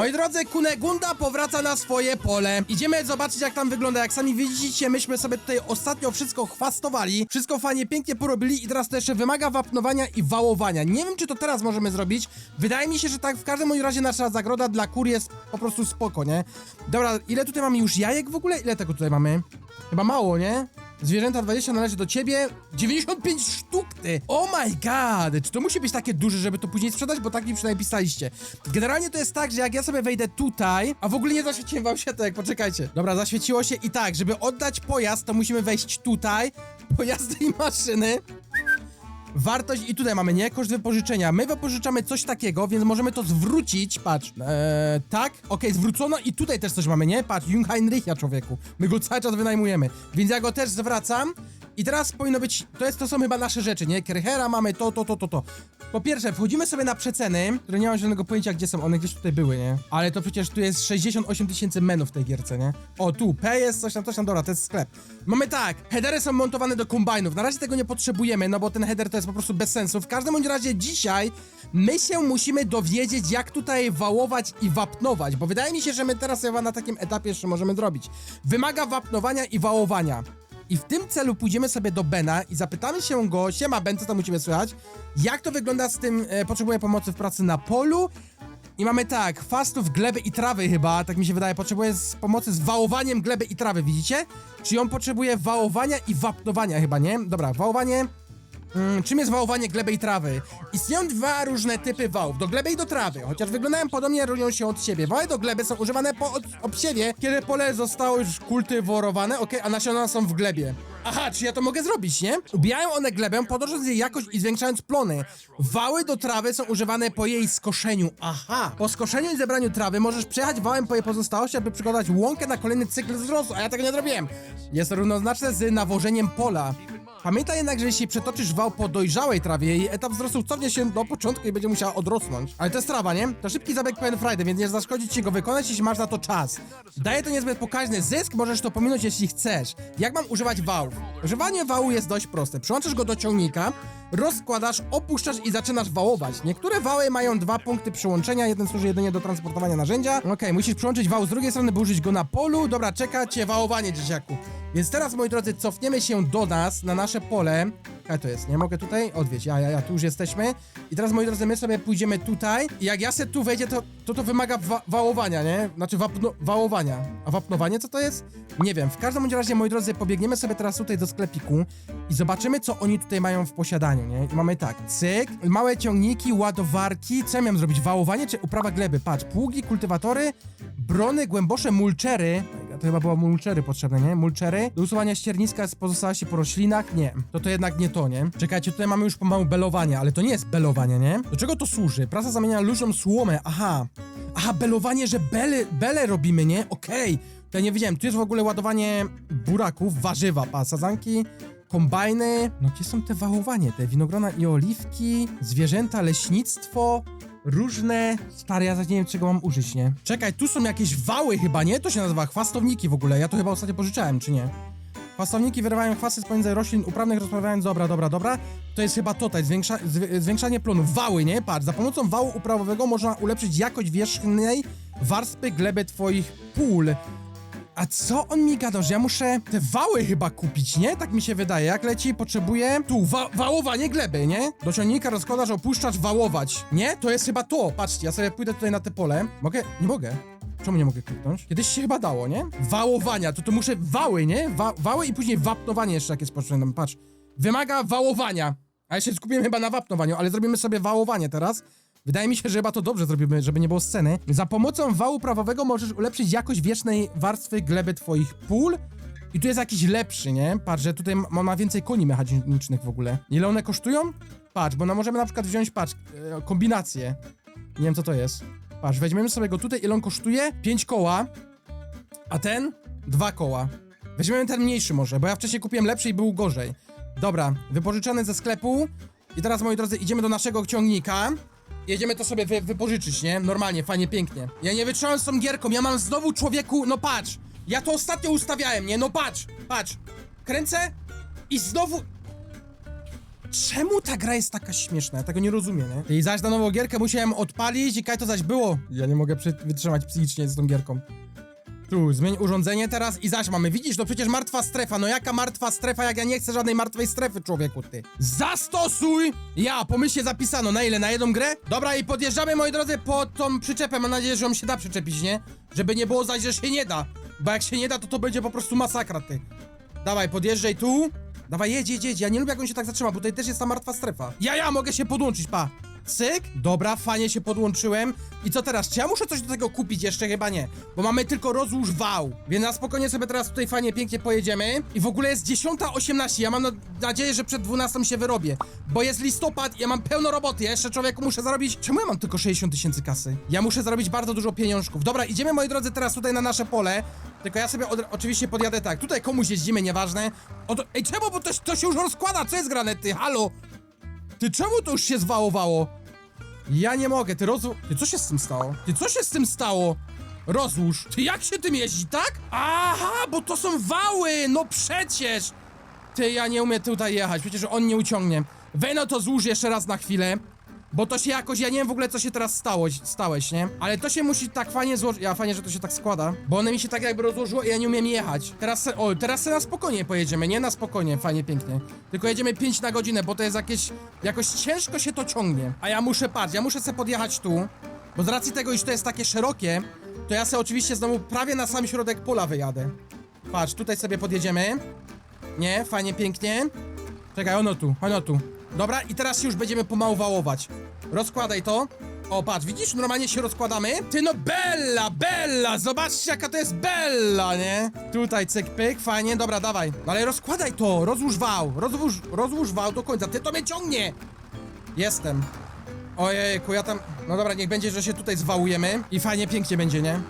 Moi drodzy, Kunegunda powraca na swoje pole. Idziemy zobaczyć, jak tam wygląda. Jak sami widzicie, myśmy sobie tutaj ostatnio wszystko chwastowali. Wszystko fajnie, pięknie porobili i teraz to jeszcze wymaga wapnowania i wałowania. Nie wiem, czy to teraz możemy zrobić. Wydaje mi się, że tak w każdym razie nasza zagroda dla kur jest po prostu spoko, nie? Dobra, ile tutaj mamy już jajek w ogóle? Ile tego tutaj mamy? Chyba mało, nie? Zwierzęta 20 należy do ciebie. 95 sztuk ty! Oh my god! Czy to musi być takie duże, żeby to później sprzedać? Bo tak mi przynajmniej pisaliście. Generalnie to jest tak, że jak ja sobie wejdę tutaj, a w ogóle nie zaświeciłem wam światełek, poczekajcie. Dobra, zaświeciło się i tak, żeby oddać pojazd, to musimy wejść tutaj. Pojazdy i maszyny. Wartość i tutaj mamy, nie? Koszt wypożyczenia. My wypożyczamy coś takiego, więc możemy to zwrócić. Patrz, eee, tak? Okej, zwrócono i tutaj też coś mamy, nie? Patrz, Jung Heinricha, człowieku. My go cały czas wynajmujemy. Więc ja go też zwracam. I teraz powinno być, to jest, to są chyba nasze rzeczy, nie? Kerhera mamy to, to, to, to, to. Po pierwsze, wchodzimy sobie na przeceny, które nie mam żadnego pojęcia, gdzie są. One gdzieś tutaj były, nie? Ale to przecież tu jest 68 tysięcy menów w tej gierce, nie? O, tu, P jest, coś tam, coś tam, dobra, to jest sklep. Mamy tak, headery są montowane do kombajnów. Na razie tego nie potrzebujemy, no bo ten header to jest po prostu bez sensu. W każdym bądź razie dzisiaj my się musimy dowiedzieć, jak tutaj wałować i wapnować, bo wydaje mi się, że my teraz chyba na takim etapie jeszcze możemy zrobić. Wymaga wapnowania i wałowania. I w tym celu pójdziemy sobie do Bena i zapytamy się go, siema Ben, co tam ciebie słychać? Jak to wygląda z tym, e, potrzebuję pomocy w pracy na polu? I mamy tak, fastów, gleby i trawy chyba, tak mi się wydaje, potrzebuje z pomocy z wałowaniem gleby i trawy, widzicie? Czyli on potrzebuje wałowania i wapnowania chyba, nie? Dobra, wałowanie... Mm, czym jest wałowanie gleby i trawy? Istnieją dwa różne typy wałów, do gleby i do trawy, chociaż wyglądają podobnie, różnią się od siebie. Wały do gleby są używane po obsiewie, kiedy pole zostało już kultyworowane, ok, a nasiona są w glebie. Aha, czy ja to mogę zrobić, nie? Ubijają one glebę, podnosząc jej jakość i zwiększając plony. Wały do trawy są używane po jej skoszeniu. Aha. Po skoszeniu i zebraniu trawy możesz przejechać wałem po jej pozostałości, aby przygotować łąkę na kolejny cykl wzrostu, a ja tego nie zrobiłem. Jest to równoznaczne z nawożeniem pola. Pamiętaj jednak, że jeśli przetoczysz wał po dojrzałej trawie, jej etap wzrostu cofnie się do początku i będzie musiała odrosnąć. Ale to jest trawa, nie? To szybki zabieg pełen Friday, więc nie zaszkodzi ci go wykonać, jeśli masz na to czas. Daje to niezbyt pokaźny zysk, możesz to pominąć, jeśli chcesz. Jak mam używać wałów? Używanie wału jest dość proste. Przyłączasz go do ciągnika, rozkładasz, opuszczasz i zaczynasz wałować. Niektóre wały mają dwa punkty przyłączenia, jeden służy jedynie do transportowania narzędzia. Okej, musisz przyłączyć wał z drugiej strony, by użyć go na polu. Dobra, czeka cię wałowanie, dzieciaku. Więc teraz, moi drodzy, cofniemy się do nas, na nasze pole. Jak to jest? Nie mogę tutaj odwiedzić. Ja, ja, ja, tu już jesteśmy. I teraz, moi drodzy, my sobie pójdziemy tutaj. I jak ja se tu wejdzie, to to, to wymaga wa wałowania, nie? Znaczy wapno wałowania. A wapnowanie co to jest? Nie wiem. W każdym razie, moi drodzy, pobiegniemy sobie teraz tutaj do sklepiku i zobaczymy, co oni tutaj mają w posiadaniu, nie? I mamy tak, cyk, małe ciągniki, ładowarki. Co ja miałem zrobić? Wałowanie czy uprawa gleby? Patrz, pługi, kultywatory, brony, głębosze mulczery. To chyba było mulczery potrzebne, nie? Mulczery. Do usuwania ścierniska z pozostałości po roślinach. Nie. To to jednak nie to, nie? Czekajcie, tutaj mamy już pomału belowanie, ale to nie jest belowanie, nie? Do czego to służy? Praca zamienia ludziom słomę. Aha. Aha, belowanie, że bele, bele robimy, nie? Okej. To ja nie wiedziałem. Tu jest w ogóle ładowanie buraków, warzywa, pa, sadzanki, kombajny. No gdzie są te wałowanie? Te winogrona i oliwki, zwierzęta, leśnictwo, różne... Stary, ja zaś nie wiem, czego mam użyć, nie? Czekaj, tu są jakieś wały chyba, nie? To się nazywa chwastowniki w ogóle. Ja to chyba ostatnio pożyczałem, czy nie? Chwastowniki wyrywają chwasty z pomiędzy roślin uprawnych, rozprawiając, dobra, dobra, dobra. To jest chyba tutaj, zwiększa, zwi- zwiększanie plonów. Wały, nie? Patrz, za pomocą wału uprawowego można ulepszyć jakość wierzchniej warstwy gleby twoich pól. A co on mi gadał, że ja muszę te wały chyba kupić, nie? Tak mi się wydaje. Jak leci, potrzebuję... Tu, wa wałowanie gleby, nie? Do ciągnika rozkładasz, opuszczasz, wałować. Nie? To jest chyba to. Patrzcie, ja sobie pójdę tutaj na te pole. Mogę? Nie mogę. Czemu nie mogę kliknąć? Kiedyś się chyba dało, nie? Wałowania, to to muszę wały, nie? Wa wały i później wapnowanie jeszcze jak jest potrzebne. Patrz. Wymaga wałowania. A ja się skupiłem chyba na wapnowaniu, ale zrobimy sobie wałowanie teraz. Wydaje mi się, że chyba to dobrze zrobimy, żeby nie było sceny. Za pomocą wału prawowego możesz ulepszyć jakość wiecznej warstwy gleby twoich pól. I tu jest jakiś lepszy, nie? Patrz, że tutaj ma, ma więcej koni mechanicznych w ogóle. Ile one kosztują? Patrz, bo no możemy na przykład wziąć, patrz, e, kombinację. Nie wiem, co to jest. Patrz, weźmiemy sobie go tutaj, ile on kosztuje? 5 koła, a ten? 2 koła. Weźmiemy ten mniejszy może, bo ja wcześniej kupiłem lepszy i był gorzej. Dobra, wypożyczony ze sklepu. I teraz, moi drodzy, idziemy do naszego ciągnika. Jedziemy to sobie wy, wypożyczyć, nie? Normalnie, fajnie, pięknie. Ja nie wytrzymałem z tą gierką, ja mam znowu człowieku, no patrz. Ja to ostatnio ustawiałem, nie? No patrz, patrz. Kręcę i znowu... Czemu ta gra jest taka śmieszna? Ja tego nie rozumiem, nie? I zaś na nową gierkę musiałem odpalić i kaj to zaś było. Ja nie mogę wytrzymać psychicznie z tą gierką. Tu, zmień urządzenie teraz i zaś mamy. Widzisz, no przecież martwa strefa. No jaka martwa strefa, jak ja nie chcę żadnej martwej strefy, człowieku, ty. Zastosuj! Ja, pomyślnie zapisano. Na ile? Na jedną grę? Dobra, i podjeżdżamy, moi drodzy, pod tą przyczepę. Mam nadzieję, że ją się da przyczepić, nie? Żeby nie było zaś, że się nie da. Bo jak się nie da, to to będzie po prostu masakra, ty. Dawaj, podjeżdżaj tu. Dawaj, jedź, jedź, jedź. Ja nie lubię, jak on się tak zatrzyma, bo tutaj też jest ta martwa strefa. Ja, ja, mogę się podłączyć, pa. Cyk. Dobra, fajnie się podłączyłem. I co teraz? Czy ja muszę coś do tego kupić? Jeszcze chyba nie. Bo mamy tylko rozłóż wał. Więc na spokojnie sobie teraz tutaj fajnie, pięknie pojedziemy. I w ogóle jest 10.18. Ja mam na nadzieję, że przed 12 się wyrobię. Bo jest listopad ja mam pełno roboty. Ja jeszcze człowieku muszę zarobić... Czemu ja mam tylko 60 tysięcy kasy? Ja muszę zarobić bardzo dużo pieniążków. Dobra, idziemy, moi drodzy, teraz tutaj na nasze pole. Tylko ja sobie od, oczywiście podjadę tak. Tutaj komuś jeździmy, nieważne. Oto, ej, czemu? Bo to, to się już rozkłada. Co jest grane, ty? Halo? Ty czemu to już się zwałowało? Ja nie mogę, ty rozłóż... Ty co się z tym stało? Ty co się z tym stało? Rozłóż. Ty jak się tym jeździ, tak? Aha, bo to są wały, no przecież! Ty, ja nie umiem tutaj jechać, przecież on nie uciągnie. Weno to złóż jeszcze raz na chwilę. Bo to się jakoś, ja nie wiem w ogóle co się teraz stało, stałeś, nie? Ale to się musi tak fajnie złożyć, ja fajnie, że to się tak składa, bo one mi się tak jakby rozłożyło i ja nie umiem jechać. Teraz, o, teraz na spokojnie pojedziemy, nie na spokojnie, fajnie, pięknie. Tylko jedziemy 5 na godzinę, bo to jest jakieś, jakoś ciężko się to ciągnie. A ja muszę, patrz, ja muszę se podjechać tu, bo z racji tego, iż to jest takie szerokie, to ja se oczywiście znowu prawie na sam środek pola wyjadę. Patrz, tutaj sobie podjedziemy. Nie, fajnie, pięknie. Czekaj, ono tu, ono tu. Dobra, i teraz już będziemy pomału wałować. Rozkładaj to. O, patrz, widzisz? Normalnie się rozkładamy. Ty no, Bella, Bella! Zobaczcie, jaka to jest Bella, nie? Tutaj, cyk, pyk, fajnie, dobra, dawaj. No ale rozkładaj to, rozłóż wał, rozłóż, rozłóż wał do końca. Ty to mnie ciągnie! Jestem. Ojejku, ja tam... No dobra, niech będzie, że się tutaj zwałujemy i fajnie, pięknie będzie, nie?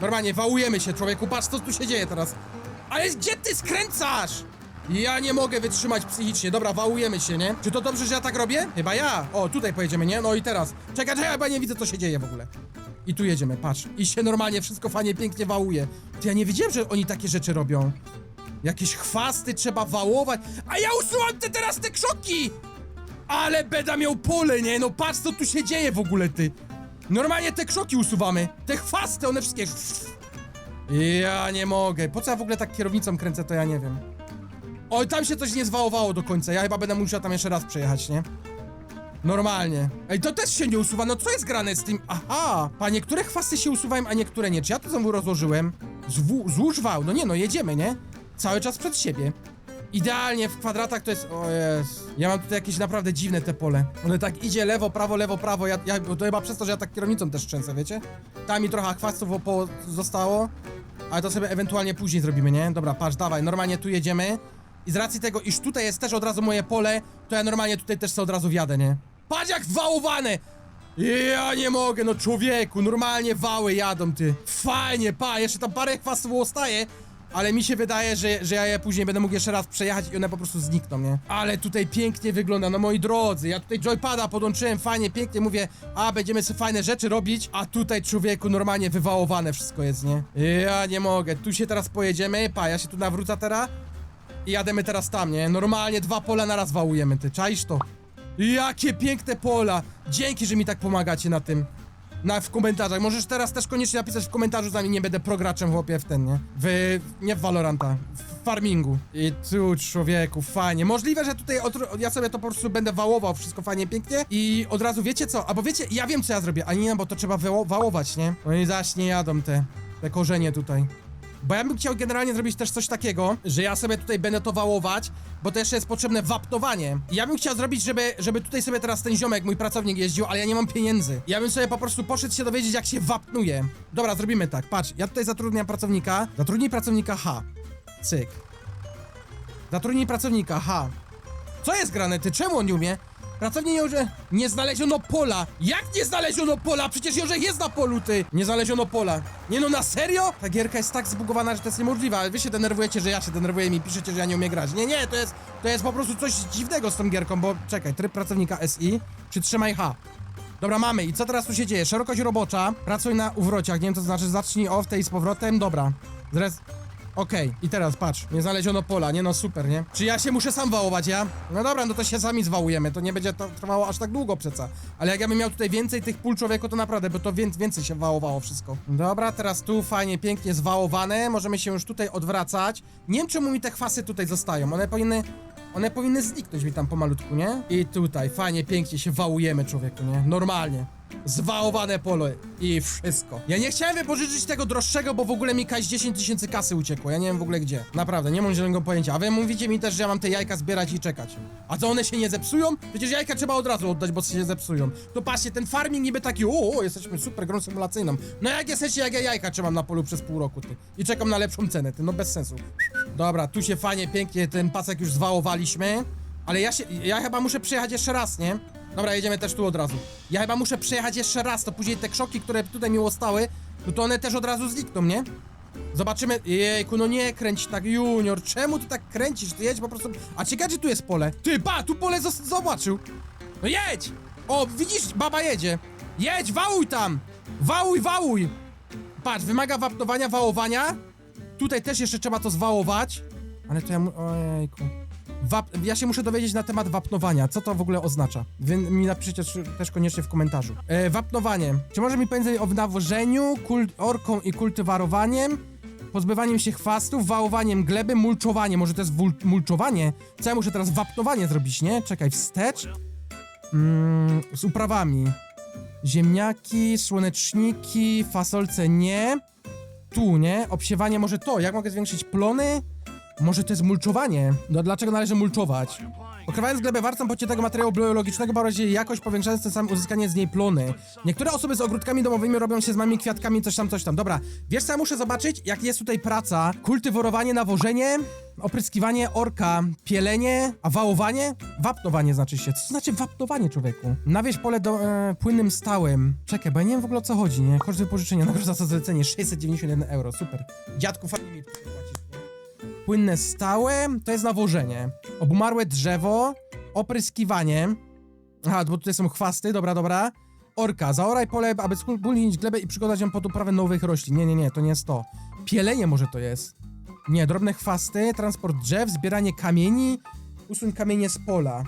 Normalnie, wałujemy się, człowieku, patrz, co tu się dzieje teraz. Ale gdzie ty skręcasz? Ja nie mogę wytrzymać psychicznie. Dobra, wałujemy się, nie? Czy to dobrze, że ja tak robię? Chyba ja. O, tutaj pojedziemy, nie? No i teraz. Czekaj, czekaj, chyba nie widzę, co się dzieje w ogóle. I tu jedziemy, patrz. I się normalnie wszystko fajnie, pięknie wałuje. Ty, ja nie wiedziałem, że oni takie rzeczy robią. Jakieś chwasty trzeba wałować. A ja usuwam te teraz te krzoki! Ale beda miał pole, nie? No patrz, co tu się dzieje w ogóle, ty. Normalnie te krzoki usuwamy. Te chwasty, one wszystkie... Ja nie mogę. Po co ja w ogóle tak kierownicą kręcę, to ja nie wiem. Oj, tam się coś nie zwałowało do końca. Ja chyba będę musiał tam jeszcze raz przejechać, nie? Normalnie. Ej, to też się nie usuwa. No co jest grane z tym? Aha! Pa, niektóre chwasty się usuwają, a niektóre nie. Czy ja to znowu rozłożyłem? Zwu, złóż wał. No nie, no jedziemy, nie? Cały czas przed siebie. Idealnie w kwadratach to jest... O jest. Ja mam tutaj jakieś naprawdę dziwne te pole. One tak idzie lewo, prawo, lewo, prawo. Ja, ja, to chyba przez to, że ja tak kierownicą też trzęsę, wiecie? Tam mi trochę chwastów zostało. Ale to sobie ewentualnie później zrobimy, nie? Dobra, patrz, dawaj, normalnie tu jedziemy. I z racji tego, iż tutaj jest też od razu moje pole, to ja normalnie tutaj też sobie od razu wjadę, nie? Patrz jak wałowane! Ja nie mogę, no człowieku, normalnie wały jadą, ty. Fajnie, pa, jeszcze tam parę chwastów ustaje, ale mi się wydaje, że, że ja je później będę mógł jeszcze raz przejechać i one po prostu znikną, nie? Ale tutaj pięknie wygląda, no moi drodzy, ja tutaj joypada podłączyłem, fajnie, pięknie, mówię, a będziemy sobie fajne rzeczy robić, a tutaj człowieku normalnie wywałowane wszystko jest, nie? Ja nie mogę, tu się teraz pojedziemy, pa, ja się tu nawrócę teraz i jademy teraz tam, nie? Normalnie dwa pola naraz wałujemy, ty, czaisz to? Jakie piękne pola! Dzięki, że mi tak pomagacie na tym. Na, w komentarzach. Możesz teraz też koniecznie napisać w komentarzu, zanim nie będę prograczem chłopie w ten, nie? W... nie w Valoranta, w farmingu. I tu, człowieku, fajnie. Możliwe, że tutaj ja sobie to po prostu będę wałował wszystko fajnie, pięknie i od razu wiecie co? Albo wiecie, ja wiem co ja zrobię, a nie, bo to trzeba wałować, nie? Oni zaś nie jadą te, te korzenie tutaj. Bo ja bym chciał generalnie zrobić też coś takiego, że ja sobie tutaj będę to wałować, bo jeszcze jest potrzebne wapnowanie. I ja bym chciał zrobić, żeby, żeby tutaj sobie teraz ten ziomek, mój pracownik jeździł, ale ja nie mam pieniędzy. Ja bym sobie po prostu poszedł się dowiedzieć, jak się wapnuje. Dobra, zrobimy tak, patrz, ja tutaj zatrudniam pracownika, zatrudnij pracownika H. Cyk. Zatrudnij pracownika H. Co jest grane, ty? Czemu on nie umie? Pracownik nie umie. Nie znaleziono pola. Jak nie znaleziono pola? Przecież Jorzek jest na polu, ty. Nie znaleziono pola. Nie no, na serio? Ta gierka jest tak zbugowana, że to jest niemożliwe, ale wy się denerwujecie, że ja się denerwuję i mi piszecie, że ja nie umiem grać. Nie, nie, to jest, to jest po prostu coś dziwnego z tą gierką, bo czekaj, tryb pracownika SI, przytrzymaj H. Dobra, mamy. I co teraz tu się dzieje? Szerokość robocza. Pracuj na uwrociach. Nie wiem, co to znaczy. Zacznij off tej z powrotem. Dobra. Zres... Okej, i teraz patrz, nie znaleziono pola, nie no super, nie? Czy ja się muszę sam wałować, ja? No dobra, no to się sami zwałujemy, to nie będzie to trwało aż tak długo przeca. Ale jak ja bym miał tutaj więcej tych pól człowieku, to naprawdę, bo to wię więcej się wałowało wszystko. Dobra, teraz tu fajnie, pięknie zwałowane, możemy się już tutaj odwracać. Nie wiem czemu mi te chwasy tutaj zostają, one powinny... One powinny zniknąć mi tam pomalutku, nie? I tutaj, fajnie, pięknie się wałujemy, człowieku, nie? Normalnie. Zwałowane pole i wszystko. Ja nie chciałem wypożyczyć tego droższego, bo w ogóle mi kaś 10 tysięcy kasy uciekło. Ja nie wiem w ogóle gdzie. Naprawdę, nie mam zielonego pojęcia. A wy mówicie mi też, że ja mam te jajka zbierać i czekać. A co one się nie zepsują? Przecież jajka trzeba od razu oddać, bo się zepsują. To patrzcie, ten farming niby taki, o, o jesteśmy super grą symulacyjną. No jak jesteście, jak ja jajka trzymam na polu przez pół roku, ty. I czekam na lepszą cenę, ty. No bez sensu. Dobra, tu się fajnie, pięknie ten pasek już zwałowaliśmy. Ale ja się, ja chyba muszę przyjechać jeszcze raz, nie? Dobra, jedziemy też tu od razu. Ja chyba muszę przejechać jeszcze raz, to później te krzoki, które tutaj mi ustały, no to one też od razu znikną, nie? Zobaczymy. Jejku, no nie kręć tak, junior. Czemu ty tak kręcisz? Ty jedź po prostu. A ciekawe, czy tu jest pole. Ty, pa, tu pole zobaczył. No jedź! O, widzisz, baba jedzie. Jedź, wałuj tam! Wałuj, wałuj! Patrz, wymaga wapnowania, wałowania. Tutaj też jeszcze trzeba to zwałować. Ale to ja mu... Ojejku. Wap... Ja się muszę dowiedzieć na temat wapnowania. Co to w ogóle oznacza? Wy mi napiszcie też, koniecznie w komentarzu. E, wapnowanie. Czy może mi powiedzieć o nawożeniu, orką i kultywarowaniem? Pozbywaniem się chwastów, wałowaniem gleby, mulczowanie. Może to jest mulczowanie? Co ja muszę teraz wapnowanie zrobić, nie? Czekaj, wstecz. Mm, z uprawami. Ziemniaki, słoneczniki, fasolce nie. Tu, nie? Obsiewanie może to. Jak mogę zwiększyć plony? Może to jest mulczowanie? No dlaczego należy mulczować? Pokrywając glebę warstwą pociętego materiału biologicznego bardziej jakość, powiększając tym samym uzyskanie z niej plony. Niektóre osoby z ogródkami domowymi robią się z małymi kwiatkami, coś tam, coś tam. Dobra, wiesz co ja muszę zobaczyć? Jak jest tutaj praca, kultyworowanie, nawożenie, opryskiwanie orka, pielenie, a wałowanie? Wapnowanie znaczy się. Co to znaczy wapnowanie, człowieku? Nawieź pole do, e, płynnym stałym. Czekaj, bo ja nie wiem w ogóle o co chodzi, nie? Koszt wypożyczenia, nagroda za zlecenie 691 euro, super. Dziadku, fajnie mi płacisz? Płynne stałe to jest nawożenie. Obumarłe drzewo, opryskiwanie. Aha, bo tutaj są chwasty, dobra, dobra. Orka, zaoraj pole, aby spólnić glebę i przygotować ją pod uprawę nowych roślin. Nie, nie, nie, to nie jest to. Pielenie może to jest. Nie, drobne chwasty, transport drzew, zbieranie kamieni, usuń kamienie z pola.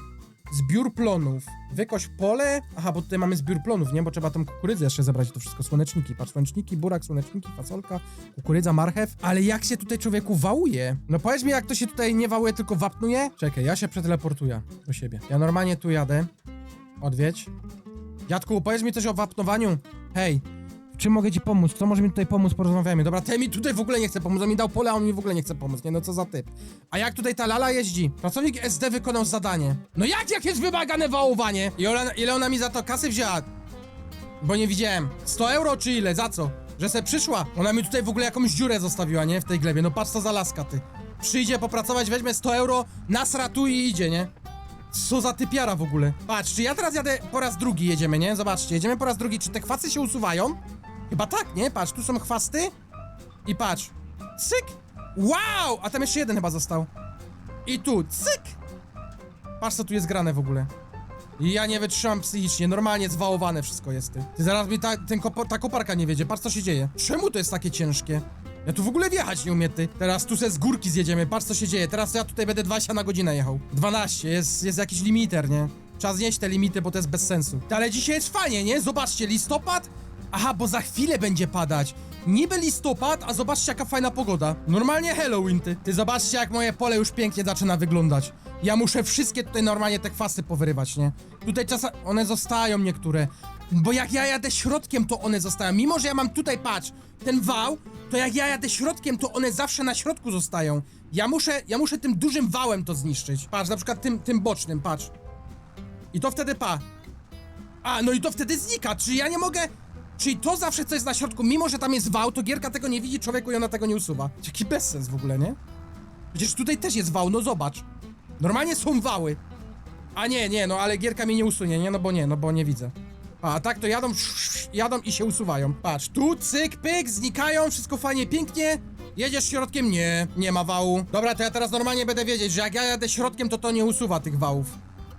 Zbiór plonów. Wykoś pole. Aha, bo tutaj mamy zbiór plonów, nie? Bo trzeba tą kukurydzę jeszcze zebrać i to wszystko. Słoneczniki, patrz, słoneczniki, burak, słoneczniki, fasolka, kukurydza, marchew. Ale jak się tutaj człowieku wałuje? No powiedz mi, jak to się tutaj nie wałuje, tylko wapnuje? Czekaj, ja się przeteleportuję do siebie. Ja normalnie tu jadę. Odwiedź. Dziadku, powiedz mi coś o wapnowaniu. Hej, w czym mogę ci pomóc? Co może mi tutaj pomóc? Porozmawiamy. Dobra, ten mi tutaj w ogóle nie chce pomóc. On mi dał pole, a on mi w ogóle nie chce pomóc. Nie no, co za typ. A jak tutaj ta lala jeździ? Pracownik SD wykonał zadanie. No jak, jak jest wymagane wałowanie? I ona, ile ona mi za to kasy wzięła? Bo nie widziałem. 100 euro czy ile? Za co? Że se przyszła? Ona mi tutaj w ogóle jakąś dziurę zostawiła, nie? W tej glebie. No patrz co za laska, ty. Przyjdzie popracować, weźmie 100 euro, nasra tu i idzie, nie? Co za typiara w ogóle? Patrz, czy ja teraz jadę po raz drugi jedziemy, nie? Zobaczcie, jedziemy po raz drugi. Czy te chwasty się usuwają? Chyba tak, nie? Patrz, tu są chwasty. I patrz. Cyk! Wow! A tam jeszcze jeden chyba został. I tu, cyk! Patrz, co tu jest grane w ogóle. I ja nie wytrzymam psychicznie, normalnie zwałowane wszystko jest, ty. Ty zaraz mi ta, ten kopo, ta koparka nie wiedzie, patrz co się dzieje. Czemu to jest takie ciężkie? Ja tu w ogóle wjechać nie umiem, ty. Teraz tu se z górki zjedziemy, patrz co się dzieje. Teraz ja tutaj będę 20 na godzinę jechał. 12, jest, jest jakiś limiter, nie? Trzeba znieść te limity, bo to jest bez sensu. Ale dzisiaj jest fajnie, nie? Zobaczcie, listopad. Aha, bo za chwilę będzie padać. Niby listopad, a zobaczcie jaka fajna pogoda. Normalnie Halloween, ty. Ty zobaczcie jak moje pole już pięknie zaczyna wyglądać. Ja muszę wszystkie tutaj normalnie te kwasy powyrywać, nie? Tutaj czasem one zostają niektóre. Bo jak ja jadę środkiem, to one zostają. Mimo, że ja mam tutaj, patrz, ten wał, to jak ja jadę środkiem, to one zawsze na środku zostają. Ja muszę, ja muszę tym dużym wałem to zniszczyć. Patrz, na przykład tym, tym bocznym, patrz. I to wtedy pa. A, no i to wtedy znika, czyli ja nie mogę... Czyli to zawsze co jest na środku, mimo że tam jest wał, to gierka tego nie widzi, człowieku i ona tego nie usuwa. Jaki bezsens w ogóle, nie? Przecież tutaj też jest wał, no zobacz. Normalnie są wały. A nie, nie, no ale gierka mi nie usunie, nie? No bo nie, no bo nie widzę. A tak to jadą, jadą i się usuwają. Patrz, tu cyk, pyk, znikają, wszystko fajnie, pięknie. Jedziesz środkiem? Nie, nie ma wału. Dobra, to ja teraz normalnie będę wiedzieć, że jak ja jadę środkiem, to to nie usuwa tych wałów.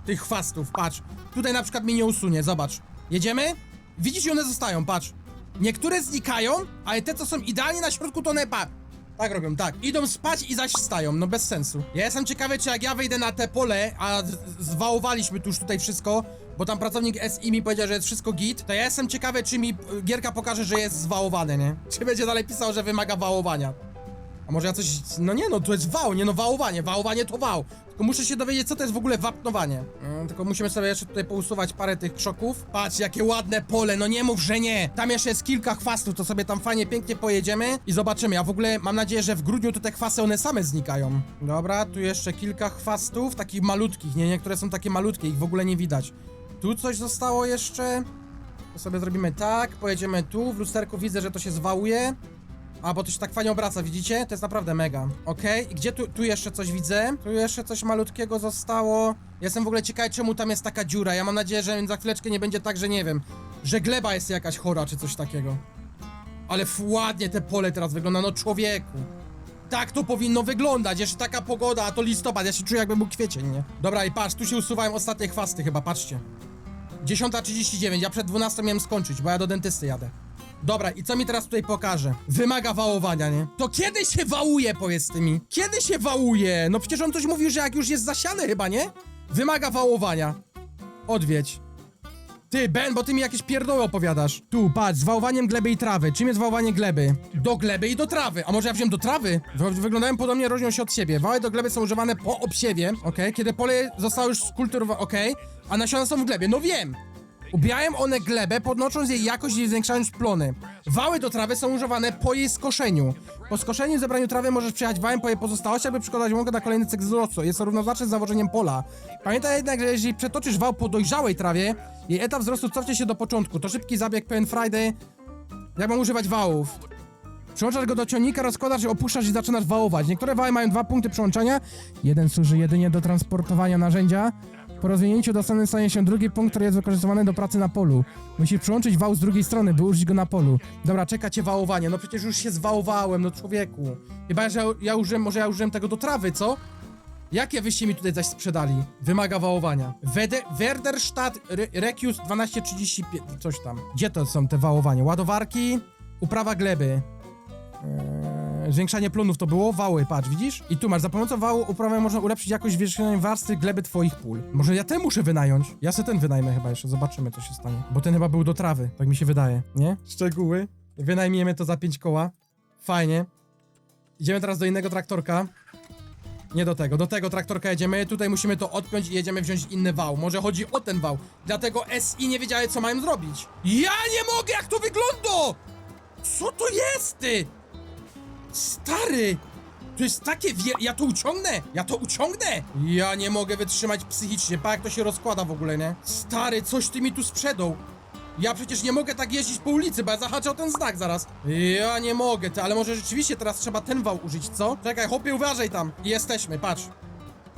Tych chwastów, patrz. Tutaj na przykład mi nie usunie, zobacz. Jedziemy? Widzisz, i one zostają, patrz. Niektóre znikają, ale te, co są idealnie na środku, to one. Tak robią, tak. Idą spać i zaś wstają, no bez sensu. Ja jestem ciekawy, czy jak ja wejdę na te pole, a zwałowaliśmy tu już tutaj wszystko, bo tam pracownik SI mi powiedział, że jest wszystko git, to ja jestem ciekawy, czy mi y, gierka pokaże, że jest zwałowane, nie? Czy będzie dalej pisał, że wymaga wałowania. A może ja coś... No nie no, to jest wał, nie no wałowanie, wałowanie to wał. Tylko muszę się dowiedzieć, co to jest w ogóle wapnowanie. Mm, tylko musimy sobie jeszcze tutaj pousuwać parę tych krzoków. Patrz, jakie ładne pole, no nie mów, że nie. Tam jeszcze jest kilka chwastów, to sobie tam fajnie, pięknie pojedziemy i zobaczymy. Ja w ogóle mam nadzieję, że w grudniu to te chwasty one same znikają. Dobra, tu jeszcze kilka chwastów, takich malutkich, nie? Niektóre są takie malutkie, ich w ogóle nie widać. Tu coś zostało jeszcze. To sobie zrobimy tak, pojedziemy tu, w lusterku widzę, że to się zwałuje. A, bo to się tak fajnie obraca, widzicie? To jest naprawdę mega. Okej, i gdzie tu, tu jeszcze coś widzę? Tu jeszcze coś malutkiego zostało. Jestem w ogóle ciekawy, czemu tam jest taka dziura. Ja mam nadzieję, że za chwileczkę nie będzie tak, że nie wiem, że gleba jest jakaś chora, czy coś takiego. Ale ładnie te pole teraz wygląda, no człowieku. Tak to powinno wyglądać, jeszcze taka pogoda, a to listopad, ja się czuję jakby był kwiecień, nie? Dobra, i patrz, tu się usuwają ostatnie chwasty chyba, patrzcie. 10.39, ja przed 12 miałem skończyć, bo ja do dentysty jadę. Dobra, i co mi teraz tutaj pokaże? Wymaga wałowania, nie? To kiedy się wałuje, powiedz mi? Kiedy się wałuje? No przecież on coś mówił, że jak już jest zasiane chyba, nie? Wymaga wałowania. Odwiedź. Ty, Ben, bo ty mi jakieś pierdoły opowiadasz. Tu, patrz, z wałowaniem gleby i trawy. Czym jest wałowanie gleby? Do gleby i do trawy. A może ja wziąłem do trawy? Wy- Wyglądają podobnie, różnią się od siebie. Wały do gleby są używane po obsiewie, okej? Kiedy pole zostało już skulturowane, okej? A nasiona są w glebie. No wiem! Ubijają one glebę, podnosząc jej jakość i zwiększając plony. Wały do trawy są używane po jej skoszeniu. Po skoszeniu i zebraniu trawy możesz przyjechać wałem po jej pozostałości, aby przygotować łąkę na kolejny cykl wzrostu. Jest to równoznaczne z założeniem pola. Pamiętaj jednak, że jeżeli przetoczysz wał po dojrzałej trawie, jej etap wzrostu cofnie się do początku. To szybki zabieg pełen Friday. Jak mam używać wałów? Przyłączasz go do ciągnika, rozkładasz i opuszczasz i zaczynasz wałować. Niektóre wały mają dwa punkty przyłączania. Jeden służy jedynie do transportowania narzędzia. Po rozwinięciu dostępny stanie się drugi punkt, który jest wykorzystywany do pracy na polu. Musisz przyłączyć wał z drugiej strony, by użyć go na polu. Dobra, czeka cię wałowanie. No przecież już się zwałowałem, no człowieku. Chyba, że ja, ja użyłem, może ja użyłem tego do trawy, co? Jakie wyście mi tutaj zaś sprzedali? Wymaga wałowania. Wede, Werderstadt Re, Rekius 1235, coś tam. Gdzie to są te wałowania? Ładowarki, uprawa gleby. Zwiększanie plonów to było? Wały, patrz, widzisz? I tu masz, za pomocą wału uprawę można ulepszyć jakość zwierzchnienia warstwy gleby twoich pól. Może ja ten muszę wynająć? Ja se ten wynajmę chyba jeszcze, zobaczymy co się stanie. Bo ten chyba był do trawy, tak mi się wydaje, nie? Szczegóły. Wynajmiemy to za pięć koła. Fajnie. Idziemy teraz do innego traktorka. Nie do tego, do tego traktorka jedziemy, tutaj musimy to odpiąć i jedziemy wziąć inny wał. Może chodzi o ten wał. Dlatego SI nie wiedziały co mają zrobić. Ja nie mogę, jak to wygląda! Co to jest, ty? Stary! To jest takie wie... Ja to uciągnę! Ja to uciągnę! Ja nie mogę wytrzymać psychicznie, pa jak to się rozkłada w ogóle, nie? Stary, coś ty mi tu sprzedał. Ja przecież nie mogę tak jeździć po ulicy, bo ja zahaczę o ten znak zaraz. Ja nie mogę, ty, ale może rzeczywiście teraz trzeba ten wał użyć, co? Czekaj, chłopie, uważaj tam. Jesteśmy, patrz.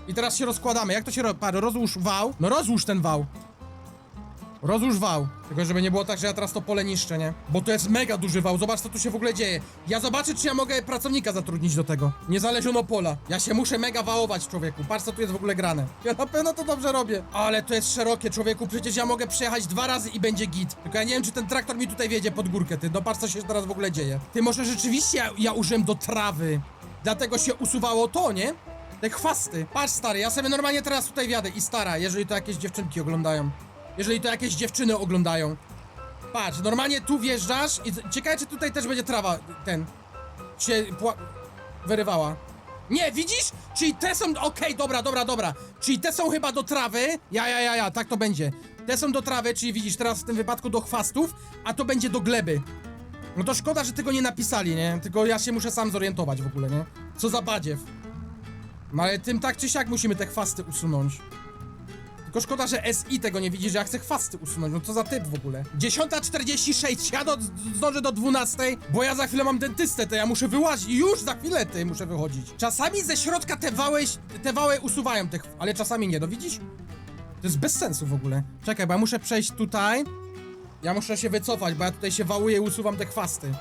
I teraz się rozkładamy. Jak to się robi? Patrz, rozłóż wał. No rozłóż ten wał. Rozłóż wał. Tylko żeby nie było tak, że ja teraz to pole niszczę, nie? Bo to jest mega duży wał. Zobacz, co tu się w ogóle dzieje. Ja zobaczę, czy ja mogę pracownika zatrudnić do tego. Niezależnie od pola. Ja się muszę mega wałować, człowieku. Patrz, co tu jest w ogóle grane. Ja na pewno to dobrze robię. Ale to jest szerokie, człowieku. Przecież ja mogę przejechać dwa razy i będzie git. Tylko ja nie wiem, czy ten traktor mi tutaj wiedzie pod górkę, ty. No patrz, co się teraz w ogóle dzieje. Ty, może rzeczywiście ja, ja użyłem do trawy. Dlatego się usuwało to, nie? Te chwasty. Patrz, stary, ja sobie normalnie teraz tutaj wjadę. I stara, jeżeli to jakieś dziewczynki oglądają. Jeżeli to jakieś dziewczyny oglądają. Patrz, normalnie tu wjeżdżasz i ciekawe, czy tutaj też będzie trawa, ten, się wyrywała. Nie, widzisz? Czyli te są, okej, dobra, dobra, dobra. Czyli te są chyba do trawy, ja, ja, ja, ja, tak to będzie. Te są do trawy, czyli widzisz, teraz w tym wypadku do chwastów, a to będzie do gleby. No to szkoda, że tego nie napisali, nie? Tylko ja się muszę sam zorientować w ogóle, nie? Co za badziew. No ale tym tak czy siak musimy te chwasty usunąć. Tylko szkoda, że SI tego nie widzi, że ja chcę chwasty usunąć. No co za typ w ogóle? 10.46, ja do, zdążę do 12, bo ja za chwilę mam dentystę, to ja muszę wyłazić. Już za chwilę ty muszę wychodzić. Czasami ze środka te wały, te wały usuwają tych, ale czasami nie, no widzisz? To jest bez sensu w ogóle. Czekaj, bo ja muszę przejść tutaj. Ja muszę się wycofać, bo ja tutaj się wałuję i usuwam te chwasty.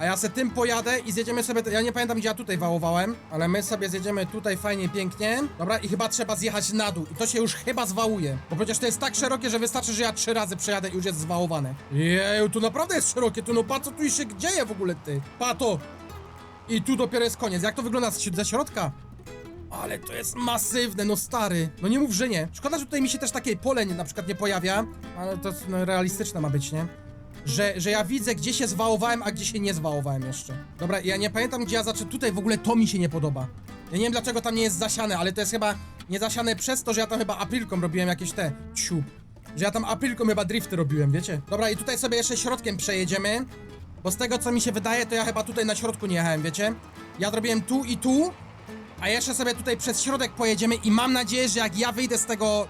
A ja se tym pojadę i zjedziemy sobie. Ja nie pamiętam, gdzie ja tutaj wałowałem, ale my sobie zjedziemy tutaj fajnie, pięknie. Dobra, i chyba trzeba zjechać na dół. I to się już chyba zwałuje. Bo przecież to jest tak szerokie, że wystarczy, że ja trzy razy przejadę i już jest zwałowane. Jeju, tu naprawdę jest szerokie. Tu no pa, co tu się dzieje w ogóle, ty? Pa to! I tu dopiero jest koniec. Jak to wygląda ze środka? Ale to jest masywne, no stary. No nie mów, że nie. Szkoda, że tutaj mi się też takie pole na przykład nie pojawia, ale to no, realistyczne ma być, nie? Że, że ja widzę, gdzie się zwałowałem, a gdzie się nie zwałowałem jeszcze. Dobra, ja nie pamiętam, gdzie ja zacząłem. Tutaj w ogóle to mi się nie podoba. Ja nie wiem, dlaczego tam nie jest zasiane, ale to jest chyba nie zasiane przez to, że ja tam chyba aprilką robiłem jakieś te ciup. Że ja tam aprilką chyba drifty robiłem, wiecie? Dobra, i tutaj sobie jeszcze środkiem przejedziemy. Bo z tego, co mi się wydaje, to ja chyba tutaj na środku nie jechałem, wiecie? Ja zrobiłem tu i tu, a jeszcze sobie tutaj przez środek pojedziemy i mam nadzieję, że jak ja wyjdę z tego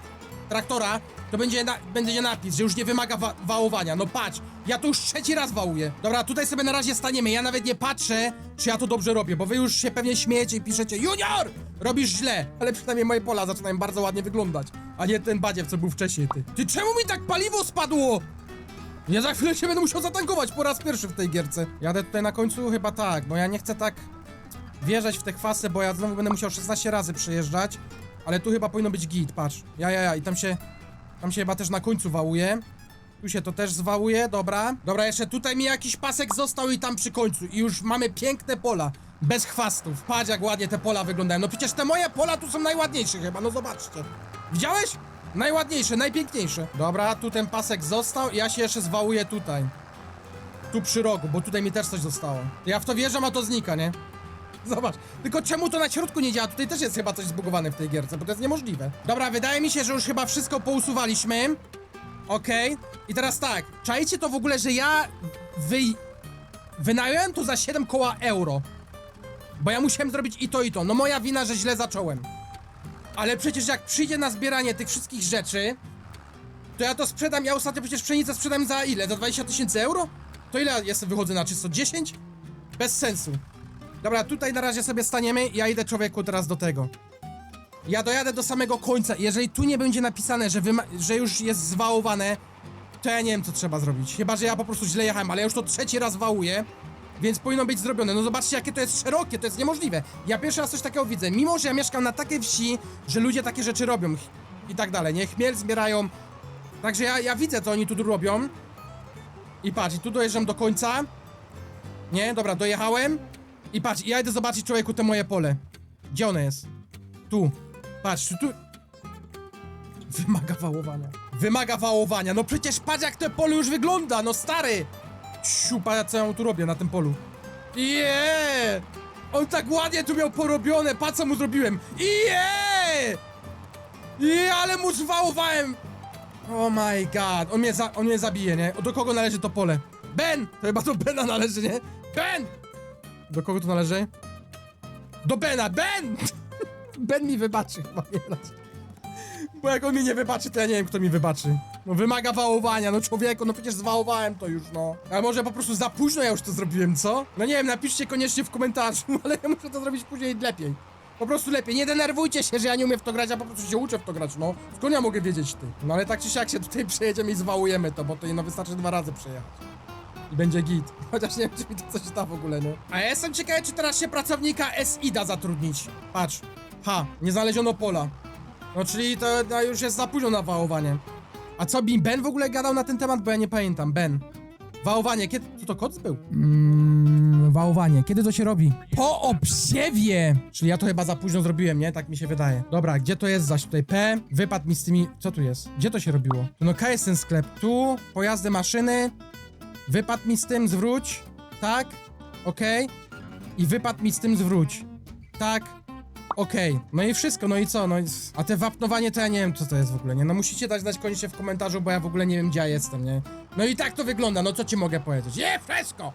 traktora, to będzie, na, będzie napis, że już nie wymaga wa wałowania. No patrz, ja to już trzeci raz wałuję. Dobra, tutaj sobie na razie staniemy. Ja nawet nie patrzę, czy ja to dobrze robię, bo wy już się pewnie śmiejecie i piszecie Junior! Robisz źle! Ale przynajmniej moje pola zaczynają bardzo ładnie wyglądać, a nie ten badziew, co był wcześniej, ty. Ty, czemu mi tak paliwo spadło? Ja za chwilę się będę musiał zatankować po raz pierwszy w tej gierce. Jadę tutaj na końcu chyba tak, bo ja nie chcę tak wjeżdżać w te kwasy, bo ja znowu będę musiał 16 razy przejeżdżać. Ale tu chyba powinno być git, patrz. Ja, ja, ja, i tam się, tam się chyba też na końcu wałuje. Tu się to też zwałuje, dobra. Dobra, jeszcze tutaj mi jakiś pasek został i tam przy końcu. I już mamy piękne pola. Bez chwastów. Patrz jak ładnie te pola wyglądają. No przecież te moje pola tu są najładniejsze chyba, no zobaczcie. Widziałeś? Najładniejsze, najpiękniejsze. Dobra, tu ten pasek został i ja się jeszcze zwałuję tutaj. Tu przy rogu, bo tutaj mi też coś zostało. Ja w to wjeżdżam, a to znika, nie? Zobacz. Tylko czemu to na środku nie działa? Tutaj też jest chyba coś zbugowane w tej gierce, bo to jest niemożliwe. Dobra, wydaje mi się, że już chyba wszystko pousuwaliśmy. Okej. I teraz tak. Czajcie to w ogóle, że ja wy... wynająłem to za 7 koła euro. Bo ja musiałem zrobić i to, i to. No moja wina, że źle zacząłem. Ale przecież jak przyjdzie na zbieranie tych wszystkich rzeczy, to ja to sprzedam. Ja ostatnio przecież pszenicę sprzedam za ile? Za 20 tysięcy euro? To ile jest wychodzę na czysto? 10? Bez sensu. Dobra, tutaj na razie sobie staniemy. Ja idę człowieku teraz do tego. Ja dojadę do samego końca. Jeżeli tu nie będzie napisane, że, że już jest zwałowane, to ja nie wiem, co trzeba zrobić. Chyba, że ja po prostu źle jechałem, ale ja już to trzeci raz wałuję. Więc powinno być zrobione. No zobaczcie, jakie to jest szerokie, to jest niemożliwe. Ja pierwszy raz coś takiego widzę. Mimo, że ja mieszkam na takiej wsi, że ludzie takie rzeczy robią i tak dalej, nie? Chmiel zbierają. Także ja, ja widzę, co oni tu robią. I patrz, i tu dojeżdżam do końca. Nie, dobra, dojechałem. I patrz, ja idę zobaczyć człowieku te moje pole. Gdzie one jest? Tu. Patrz, tu. Wymaga wałowania. Wymaga wałowania. No przecież patrz jak to pole już wygląda, no stary. Siu, patrz co ja tu robię na tym polu. Jeee! On tak ładnie tu miał porobione, patrz co mu zrobiłem. Jeee! Jeee, ale mu zwałowałem. Oh my god, on mnie, za, on mnie zabije, nie? Do kogo należy to pole? Ben! To chyba do Bena należy, nie? Ben! Do kogo to należy? Do Bena! Ben! Ben mi wybaczy chyba nie raz. Bo jak on mi nie wybaczy, to ja nie wiem, kto mi wybaczy. No wymaga wałowania, no człowieku, no przecież zwałowałem to już, no. Ale może po prostu za późno ja już to zrobiłem, co? No nie wiem, napiszcie koniecznie w komentarzu, ale ja muszę to zrobić później lepiej. Po prostu lepiej. Nie denerwujcie się, że ja nie umiem w to grać, ja po prostu się uczę w to grać, no. Skąd ja mogę wiedzieć ty? No ale tak czy siak się tutaj przejedziemy i zwałujemy to, bo to no wystarczy dwa razy przejechać. I będzie git. Chociaż nie wiem, czy mi to coś da w ogóle, no. A ja jestem ciekawy, czy teraz się pracownika SI da zatrudnić. Patrz. Ha, nie znaleziono pola. No czyli to no, już jest za późno na wałowanie. A co mi Ben w ogóle gadał na ten temat? Bo ja nie pamiętam. Ben. Wałowanie, kiedy... Co to koc był? Mmm, wałowanie. Kiedy to się robi? Po obsiewie! Czyli ja to chyba za późno zrobiłem, nie? Tak mi się wydaje. Dobra, gdzie to jest zaś tutaj? P. Wypadł mi z tymi... Co tu jest? Gdzie to się robiło? No K jest ten sklep. Tu, pojazdy, maszyny. Wypadł mi z tym, zwróć. Tak. Okej. I wypadł mi z tym, zwróć. Tak. Okej, no i wszystko, no i co, no i... A te wapnowanie to ja nie wiem, co to jest w ogóle, nie? No musicie dać znać koniecznie w komentarzu, bo ja w ogóle nie wiem, gdzie ja jestem, nie? No i tak to wygląda, no co ci mogę powiedzieć? Je, fresko!